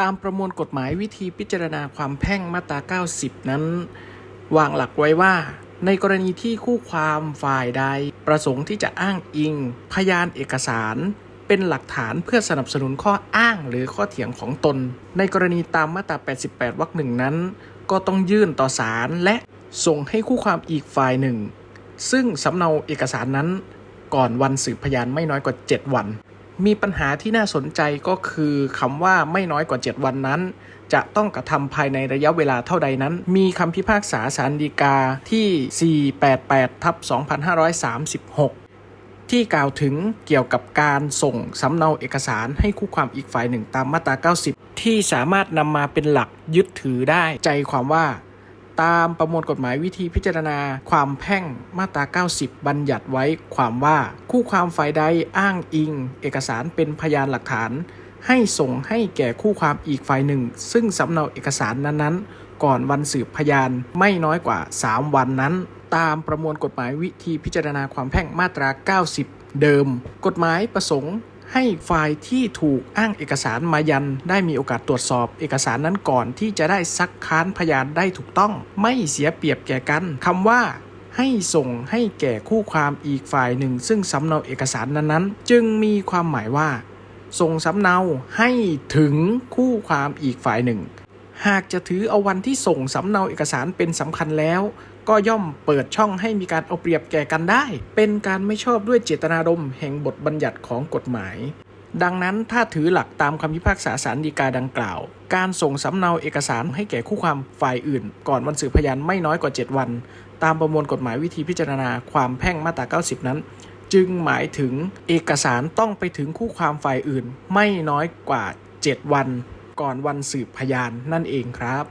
ตามประมวลกฎหมายวิธีพิจารณาความแพ่งมาตรา 90 นั้น วางหลักไว้ว่า ในกรณีที่คู่ความฝ่ายใด ประสงค์ที่จะอ้างอิง พยานเอกสาร เป็นหลักฐานเพื่อสนับสนุนข้ออ้างหรือข้อเถียงของตน ในกรณีตามมาตรา 88 วรรคหนึ่งนั้น ก็ต้องยื่นต่อศาลและส่งให้คู่ความอีกฝ่ายหนึ่ง ซึ่งสำเนาเอกสารนั้นก่อนวันสืบพยานไม่น้อยกว่า 7 วัน มีปัญหาที่น่าสนใจก็คือคำว่าไม่น้อยกว่า 7 วันนั้น จะต้องกระทำภายในระยะเวลาเท่าใดนั้น มีคำพิพากษาสารดีกาที่ 488ทับ2536 ที่กล่าวถึงเกี่ยวกับการส่งสำเนาเอกสารให้คู่ความอีกฝ่ายหนึ่งตามมาตรา 90 ที่สามารถนำมาเป็นหลักยึดถือได้ใจความว่า ตามประมวลกฎหมายวิธีพิจารณา ความแพ่งมาตรา 90 บัญญัติไว้ความว่าคู่ความฝ่ายใดอ้างอิง เอกสารเป็นพยานหลักฐาน ให้ส่งให้แก่คู่ความอีกฝ่ายหนึ่ง ซึ่งสำเนาเอกสารนั้นๆ ก่อนวันสืบพยานไม่น้อยกว่า 3 วันนั้น ตามประมวลกฎหมายวิธีพิจารณาความแพ่งมาตรา 90 เดิม กฎหมายประสงค์ ให้ฝ่ายที่ถูกอ้างเอกสารมายันได้มีโอกาสตรวจสอบเอกสารนั้นก่อนที่จะได้ซักค้านพยานได้ถูกต้อง ไม่เสียเปรียบแก่กันคำว่าให้ส่งให้แก่คู่ความอีกฝ่ายหนึ่ง ซึ่งสำเนาเอกสารนั้นๆ จึงมีความหมายว่า ส่งสำเนาให้ถึงคู่ความอีกฝ่ายหนึ่ง หากจะถือเอาวันที่ส่งสำเนาเอกสารเป็นสำคัญแล้ว ก็ย่อมเปิดช่องให้มีการเอาเปรียบแก่กันได้ เป็นการไม่ชอบด้วยเจตนารมณ์แห่งบทบัญญัติของกฎหมาย ดังนั้นถ้าถือหลักตามคำพิพากษาสารดีกาดังกล่าว การส่งสำเนาเอกสารให้แก่คู่ความฝ่ายอื่น ก่อนวันสืบพยานไม่น้อยกว่า 7 วัน ตามประมวลกฎหมายวิธีพิจารณาความแพ่งมาตรา 90 นั้นจึงหมายถึงเอกสารต้องไปถึงคู่ความฝ่ายอื่น ไม่น้อยกว่า 7 วัน ก่อนวันสืบพยานนั่นเองครับ